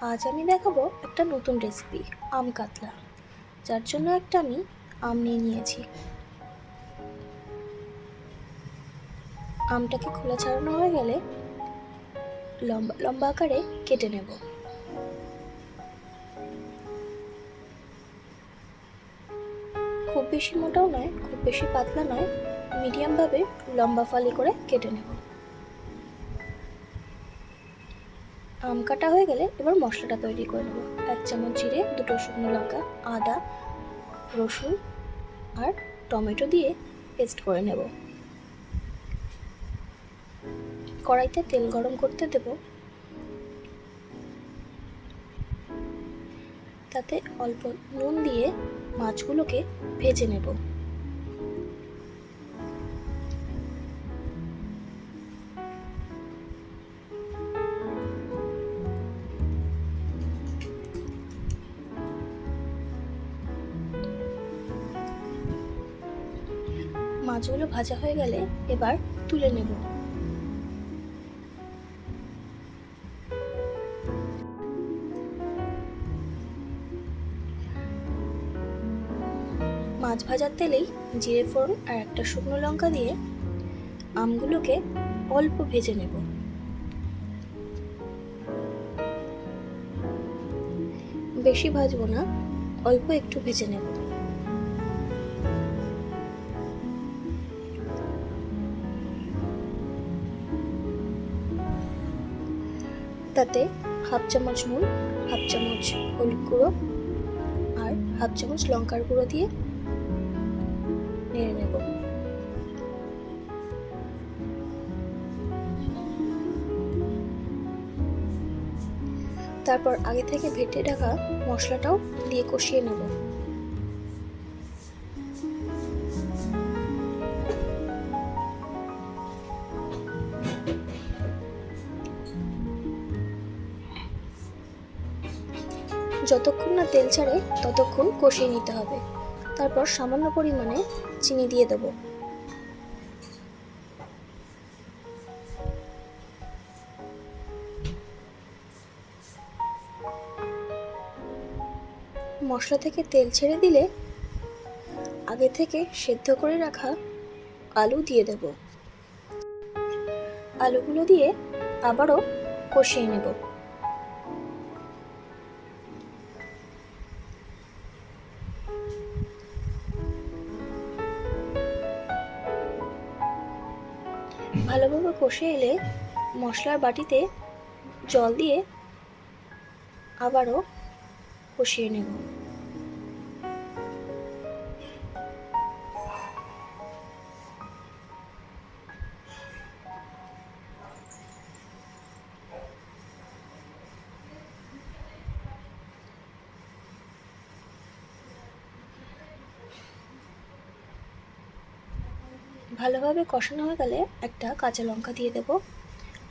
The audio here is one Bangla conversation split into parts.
আজ আমি দেখাবো একটা নতুন রেসিপি আম কাতলা। যার জন্য একটা আমি আম নিয়ে নিয়েছি। আমটাকে খোলা ছাড়ানো হয়ে গেলে লম্বা লম্বা আকারে কেটে নেব। খুব বেশি মোটাও নয়, খুব বেশি পাতলা নয় মিডিয়ামভাবে লম্বা ফালি করে কেটে নেব। আম কাটা হয়ে গেলে এবার মশলাটা তৈরি করে নেব। এক চামচ জিরে, দুটো শুকনো লঙ্কা, আদা, রসুন আর টমেটো দিয়ে পেস্ট করে নেব। কড়াইতে তেল গরম করতে দেব। তাতে অল্প নুন দিয়ে মাছগুলোকে ভেজে নেব। মাছগুলো ভাজা হয়ে গেলে এবার তুলে নেব। মাছ ভাজার তেলেই জিরে ফোড়ন আর একটা শুকনো লঙ্কা দিয়ে আমগুলোকে অল্প ভেজে নেব। বেশি ভাজবো না, অল্প একটু ভেজে নেব। তাতে হাফ চামচ নুন, হাফ চামচ হলুদ গুঁড়ো আর হাফ চামচ লঙ্কার গুঁড়ো দিয়ে নেড়ে নেব। তারপর আগে থেকে ভেটে রাখা মশলাটাও দিয়ে কষিয়ে নেব। যতক্ষণ না তেল ছাড়ে, ততক্ষণ কষিয়ে নিতে হবে। তারপর সামান্য পরিমাণে চিনি দিয়ে দেবো। মশলা থেকে তেল ছেড়ে দিলে আগে থেকে সেদ্ধ করে রাখা আলু দিয়ে দেব। আলুগুলো দিয়ে আবারও কষিয়ে নেব। ভালোভাবে কষে এলে মশলার বাটিতে জল দিয়ে আবারও কষিয়ে নেব। ভালোভাবে কষানো হয়ে গেলে একটা কাঁচা লঙ্কা দিয়ে দেব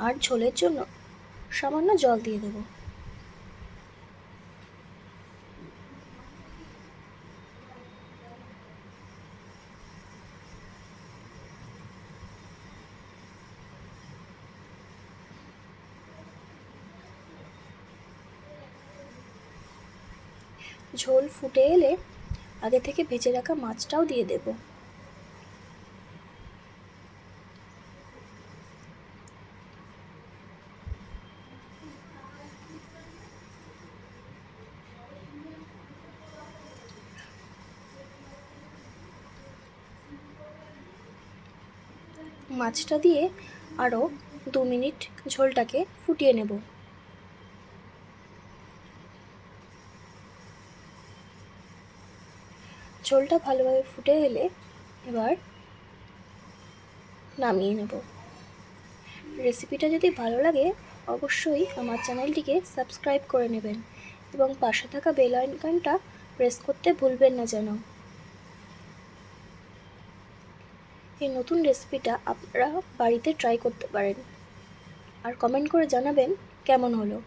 আর ঝোলের জন্য সামান্য জল দিয়ে দেব। ঝোল ফুটে এলে আগে থেকে ভেজে রাখা মাছটাও দিয়ে দেবো। মাছটা দিয়ে আরও দু মিনিট ঝোলটাকে ফুটিয়ে নেব। ঝোলটা ভালোভাবে ফুটে এলে এবার নামিয়ে নেব। রেসিপিটা যদি ভালো লাগে, অবশ্যই আমার চ্যানেলটিকে সাবস্ক্রাইব করে নেবেন এবং পাশে থাকা বেল আইকনটা প্রেস করতে ভুলবেন না যেন। এই নতুন রেসিপিটা আপনারা বাড়িতে ট্রাই করতে পারেন। আর কমেন্ট করে জানাবেন কেমন হলো।